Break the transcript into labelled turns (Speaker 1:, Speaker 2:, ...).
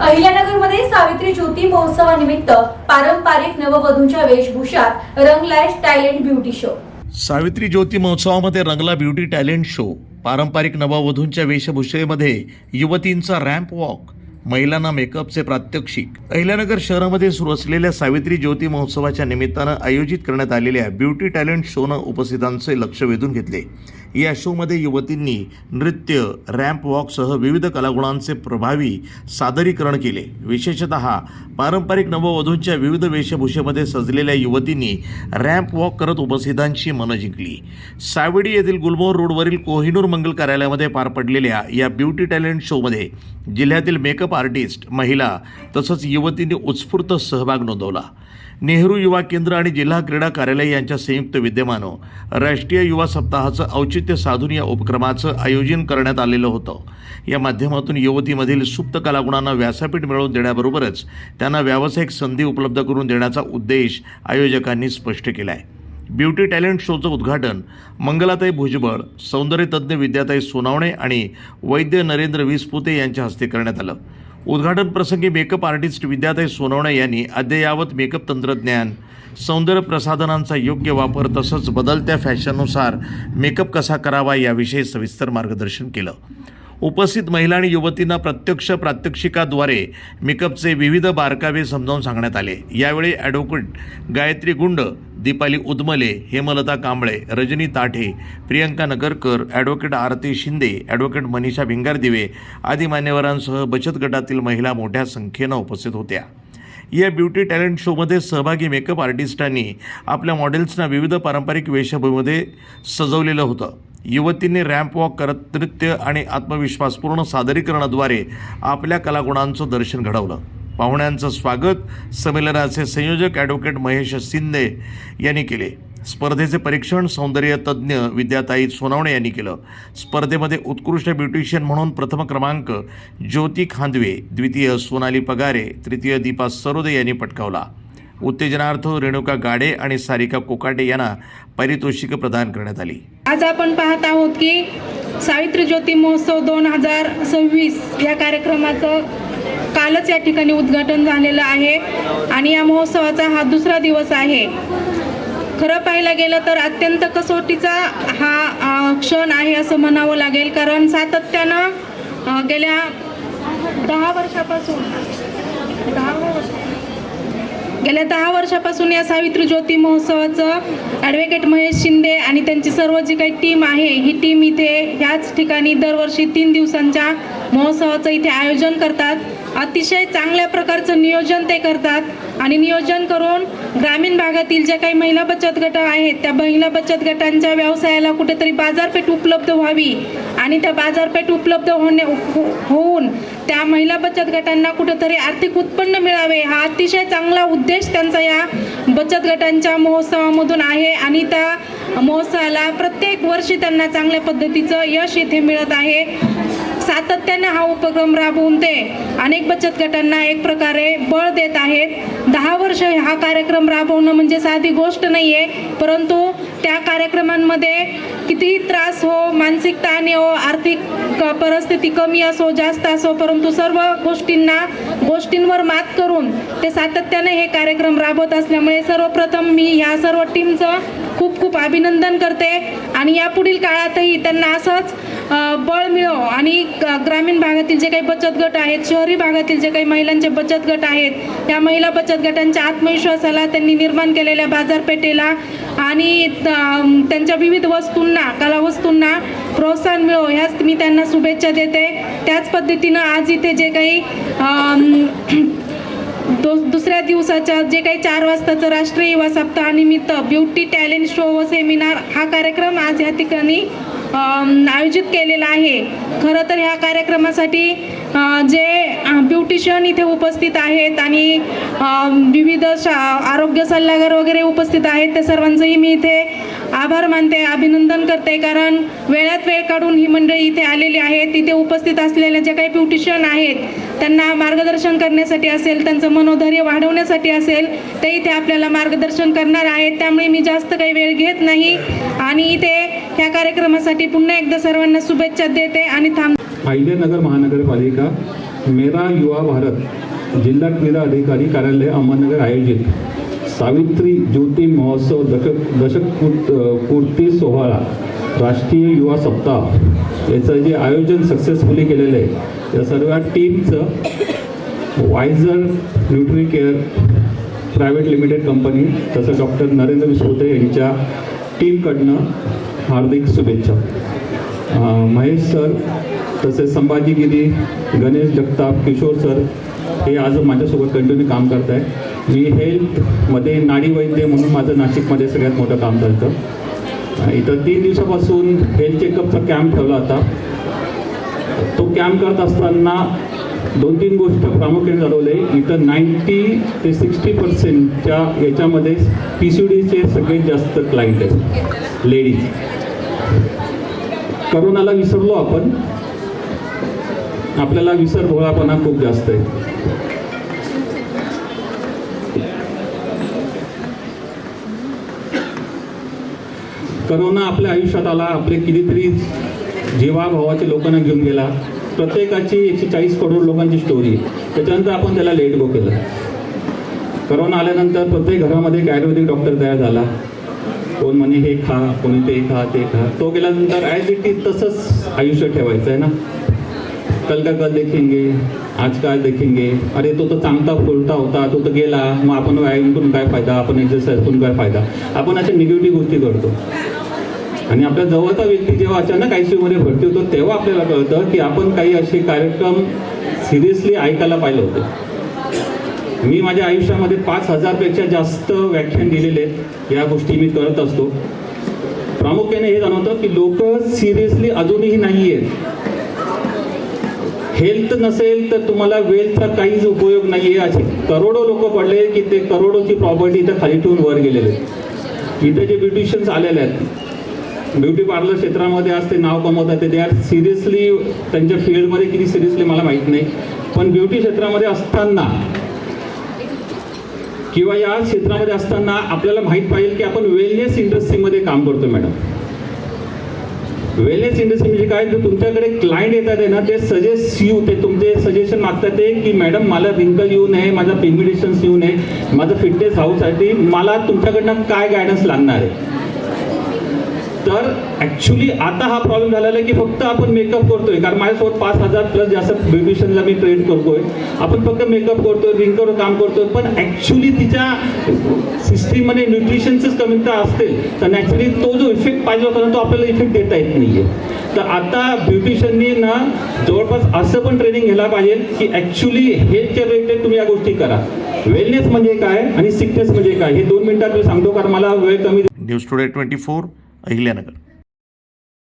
Speaker 1: अहिल्यानगरमध्ये सावित्री ज्योती महोत्सवानिमित्त पारंपरिक नववधूंच्या वेशभूषात रंगलाय talent beauty show.
Speaker 2: Savitri Jyoti महोत्सवामध्ये रंगला ब्युटी टॅलेंट शो. पारंपरिक नववधूंच्या वेशभूषेमध्ये युवतींचा रॅम्प वॉक महिलांना मेकअपचे प्रात्यक्षिक. अहिल्यानगर शहरामध्ये सुरू असलेल्या सावित्री ज्योती महोत्सवाच्या निमित्तानं आयोजित करण्यात आलेल्या ब्युटी टॅलेंट शोनं उपस्थितांचे लक्ष वेधून घेतले. या शोमध्ये युवतींनी नृत्य रॅम्प वॉकसह विविध कलागुणांचे प्रभावी सादरीकरण केले. विशेषतः पारंपरिक नववधूंच्या विविध वेशभूषेमध्ये सजलेल्या युवतींनी रॅम्प वॉक करत उपस्थितांची मनं जिंकली. सावडी येथील गुलमोहर रोडवरील कोहिनूर मंगल कार्यालयामध्ये पार पडलेल्या या ब्युटी टॅलेंट शोमध्ये जिल्ह्यातील मेकअप आर्टिस्ट महिला तसंच युवतींनी उत्स्फूर्त सहभाग नोंदवला. नेहरू युवा केंद्र आणि जिल्हा क्रीडा कार्यालय यांच्या संयुक्त विद्यमानं राष्ट्रीय युवा सप्ताहाचं औचित्य साधून या उपक्रमाचं आयोजन करण्यात आलेलं होतं. या माध्यमातून युवतीमधील सुप्त कलागुणांना व्यासपीठ मिळवून देण्याबरोबरच त्यांना व्यावसायिक संधी उपलब्ध करून देण्याचा उद्देश आयोजकांनी स्पष्ट केला आहे ब्युटी टॅलेंट शोचं उद्घाटन मंगलाताई भुजबळ सौंदर्यतज्ज्ञ विद्याताई सोनावणे आणि वैद्य नरेंद्र विसपुते यांच्या हस्ते करण्यात आलं. उद्घाटन प्रसंगी मेकअप आर्टिस्ट विद्याताई सोनवणे यांनी अद्ययावत मेकअप तंत्रज्ञान सौंदर्य प्रसाधनांचा योग्य वापर तसंच बदलत्या फॅशननुसार मेकअप कसा करावा याविषयी सविस्तर मार्गदर्शन केलं. उपस्थित महिला आणि युवतींना प्रत्यक्ष प्रात्यक्षिकाद्वारे मेकअपचे विविध बारकावे समजावून सांगण्यात आले. यावेळी advocate Gayatri Gund Deepali Udamle Hemlata Kamble Rajani Tathe Priyanka Nagarkar advocate Aarti Shinde advocate Manisha Bhingardive आदी मान्यवरांसह बचत गटातील महिला मोठ्या संख्येनं उपस्थित होत्या. या ब्युटी टॅलेंट शोमध्ये सहभागी मेकअप आर्टिस्टांनी आपल्या मॉडेल्सना विविध पारंपरिक वेशभूमीमध्ये सजवलेलं होतं. युवतींनी रॅम्प वॉक करत नृत्य आणि आत्मविश्वासपूर्ण सादरीकरणाद्वारे आपल्या कलागुणांचं दर्शन घडवलं. पाहुण्यांचं स्वागत संमेलनाचे संयोजक ॲडव्होकेट महेश शिंदे यांनी केले. स्पर्धेचे परीक्षण सौंदर्य तज्ज्ञ विद्याताई सोनावणे यांनी केलं. स्पर्धेमध्ये उत्कृष्ट ब्युटिशियन म्हणून प्रथम क्रमांक ज्योती खांदवे द्वितीय सोनाली पगारे तृतीय दीपा सरोदे यांनी पटकावला. उत्तेजनार्थ रेणुका गाडे आणि सारिका कोकाटे यांना पारितोषिक प्रदान करण्यात आली.
Speaker 3: आज आपण पाहत आहोत की सावित्री ज्योती महोत्सव दोन हजार सव्वीस या कार्यक्रमाचं कालच या ठिकाणी उद्घाटन झालेलं आहे आणि या महोत्सवाचा हा दुसरा दिवस आहे. खरं पाहायला गेलं तर अत्यंत कसोटीचा हा क्षण आहे असं म्हणावं लागेल. कारण सातत्यानं गेल्या दहा वर्षापासून दहा वर्ष गेल्या दहा वर्षापासून या सावित्री ज्योती महोत्सवाचं ॲडव्होकेट महेश शिंदे आणि त्यांची सर्व जी काही टीम आहे ही टीम इथे ह्याच ठिकाणी दरवर्षी तीन दिवसांच्या महोत्सवाचं इथे आयोजन करतात. अतिशय चांगल्या प्रकारचं नियोजन ते करतात आणि नियोजन करून ग्रामीण भागातील ज्या काही महिला बचत गट आहेत त्या महिला बचत गटांच्या व्यवसायाला कुठेतरी बाजारपेठ उपलब्ध व्हावी आणि त्या बाजारपेठ उपलब्ध होणे हो- होऊन त्या महिला बचत गटांना कुठेतरी आर्थिक उत्पन्न मिळावे हा अतिशय चांगला उद्देश त्यांचा या बचत गटांच्या महोत्सवामधून आहे आणि त्या महोत्सवाला प्रत्येक वर्षी त्यांना चांगल्या पद्धतीचं यश इथे मिळत आहे. सातत्याने हा उपक्रम राबवून ते अनेक बचत गटांना एक प्रकारे बळ देत आहेत. दहा वर्ष हा कार्यक्रम राबवणं म्हणजे साधी गोष्ट नाही आहे परंतु त्या कार्यक्रमांमध्ये कितीही त्रास हो मानसिक ताण हो आर्थिक क- परिस्थिती कमी असो जास्त असो परंतु सर्व गोष्टींना गोष्टींवर मात करून ते सातत्याने हे कार्यक्रम राबवत असल्यामुळे सर्वप्रथम मी ह्या सर्व टीमचं खूप खूप अभिनंदन करते. आणि यापुढील काळातही त्यांना असंच बळ मिळो आणि ग्रामीण भागातील जे काही बचत गट आहेत शहरी भागातील जे काही महिलांचे बचत गट आहेत या महिला बचत गटांच्या आत्मविश्वासाला त्यांनी निर्माण केलेल्या बाजारपेठेला आणि त्यांच्या विविध वस्तूंना कलावस्तूंना प्रोत्साहन मिळो ह्याच मी त्यांना शुभेच्छा देते. त्याच पद्धतीनं आज इथे जे काही दो दुसऱ्या दिवसाच्या जे काही चार वाजताचं राष्ट्रीय युवा सप्ताहानिमित्त ब्युटी टॅलेंट शो व सेमिनार हा कार्यक्रम आज या ठिकाणी आयोजित केलेला आहे. खरं तर ह्या कार्यक्रमासाठी जे ब्युटिशियन इथे उपस्थित आहेत आणि विविध शा आरोग्य सल्लागार वगैरे उपस्थित आहेत त्या सर्वांचंही मी इथे आभार मानते अभिनंदन करते कारण वेळात वेळ काढून ही मंडळी इथे आलेली आहेत इथे उपस्थित असलेल्या जे काही ब्युटिशियन आहेत त्यांना मार्गदर्शन करण्यासाठी असेल त्यांचं मनोधैर्य वाढवण्यासाठी असेल ते इथे आपल्याला मार्गदर्शन करणार आहेत. त्यामुळे मी जास्त काही वेळ घेत नाही. आणि इथे ह्या कार्यक्रमासाठी पुन्हा एकदा सर्वांना शुभेच्छा देते आणि थांब
Speaker 4: नगर महानगरपालिका मेरा युवा भारत जिल्हा क्रीडा अधिकारी कार्यालय अहमदनगर आयोजित. सावित्री ज्योती महोत्सव दशक दशक पूर्ती सोहळा राष्ट्रीय युवा सप्ताह. याचं जे आयोजन सक्सेसफुली केलेलं आहे या सर्व टीमचं Wiser Nutri Care private limited company तसं डॉक्टर नरेंद्र विश्वते यांच्या टीमकडनं हार्दिक शुभेच्छा. महेश सर तसेच संभाजीगिरी गणेश जगताप किशोर सर हे आज माझ्यासोबत कंटिन्यू काम करत आहेत मी हेल्थमध्ये नाडी वैद्य म्हणून माझं नाशिकमध्ये सगळ्यात मोठं काम चालतं. इथं तीन दिवसापासून हेल्थ चेकअपचा कॅम्प ठेवला होता. तो कॅम्प करत असताना दोन तीन गोष्ट प्रामुख्याने जाणवले इथं नाईन्टी ते सिक्स्टी पर्सेंटच्या याच्यामध्ये पी सी डीचे सगळ्यात जास्त क्लाइंट आहेत. लेडीज. करोनाला विसरलो आपण. आपल्याला विसरभोळापणा खूप जास्त आहे. करोना आपल्या आयुष्यात आला. आपले कितीतरी जीवाभावाचे लोकांना घेऊन गेला. प्रत्येकाची एकशे चाळीस करोड लोकांची स्टोरी त्याच्यानंतर आपण त्याला लेट गो केलं. करोना आल्यानंतर प्रत्येक घरामध्ये एक आयुर्वेदिक डॉक्टर तयार झाला. कोण म्हणे हे खा कोणी ते खा ते खा. तो गेल्यानंतर ॲज इट इज तसंच आयुष्य ठेवायचं आहे ना. कल का कल देखेंगे आज काय देखेंगे. अरे तो तर चांगला फुलता होता. तो तर गेला. मग आपण व्यायाम करून काय फायदा? आपण एक्सरसाइज करून काय फायदा? आपण अशा निगेटिव्ह गोष्टी करतो. आणि आपल्या जवळचा व्यक्ती जेव्हा अचानक आयमध्ये भरती होतो तेव्हा आपल्याला कळतं की आपण काही असे कार्यक्रम सिरियसली ऐकायला पाहिलं होतं. मी माझ्या आयुष्यामध्ये पाच हजारपेक्षा जास्त व्याख्यान दिलेले आहेत. या गोष्टी मी करत असतो. प्रामुख्याने हे जाणवतं की लोक सिरियसली अजूनही नाही आहेत हेल्थ नसेल तर तुम्हाला वेल्थचा काहीच उपयोग नाही आहे असे. करोडो लोक पडले की ते करोडोची प्रॉपर्टी इथं खाली ठेवून वर गेलेले आहेत. इथे जे ब्युटिशियन्स आलेले आहेत ब्युटी पार्लर क्षेत्रामध्ये आज ते नाव कमवतात ते. आर सिरियसली त्यांच्या फील्डमध्ये किती सिरियसली मला माहीत नाही. पण ब्युटी क्षेत्रामध्ये असताना किंवा या क्षेत्रामध्ये असताना आपल्याला माहीत पाहिजे की आपण वेलनेस इंडस्ट्रीमध्ये काम करतो मॅडम वेलनेस इंडस्ट्री म्हणजे काय? तुमच्याकडे क्लायंट येतात आहे ना ते सजेस्ट यू ते तुमचे सजेशन मागतात ते की मॅडम मला रिंकल येऊ नये माझा पिगमिटेशन्स येऊ नये माझं फिटनेस हाऊससाठी मला तुमच्याकडनं काय गायडन्स लागणार आहे? तर ॲक्च्युली आता हा प्रॉब्लेम झालेला आहे की फक्त आपण मेकअप करतोय. कारण माझ्यासोबत पाच हजार प्लस जास्त ब्युटिशियनला मी ट्रेन करतोय. आपण फक्त मेकअप करतोय रिंकवर काम करतोय. पण ॲक्च्युली तिच्या सिस्टीममध्ये न्यूट्रिशनचीच कमीता असतील तर नॅचरली तो जो इफेक्ट पाहिजे होता तो आपल्याला इफेक्ट देता येत नाहीये. तर आता ब्युटिशियननी ना जवळपास असं पण ट्रेनिंग घ्यायला पाहिजे की ॲक्च्युली हेल्थच्या रिलेटेड तुम्ही या गोष्टी करा. वेलनेस म्हणजे काय आणि सिकनेस म्हणजे काय? हे दोन मिनिटात मी सांगतो कारण मला वेळ कमी
Speaker 2: news today twenty four Ahilyanagar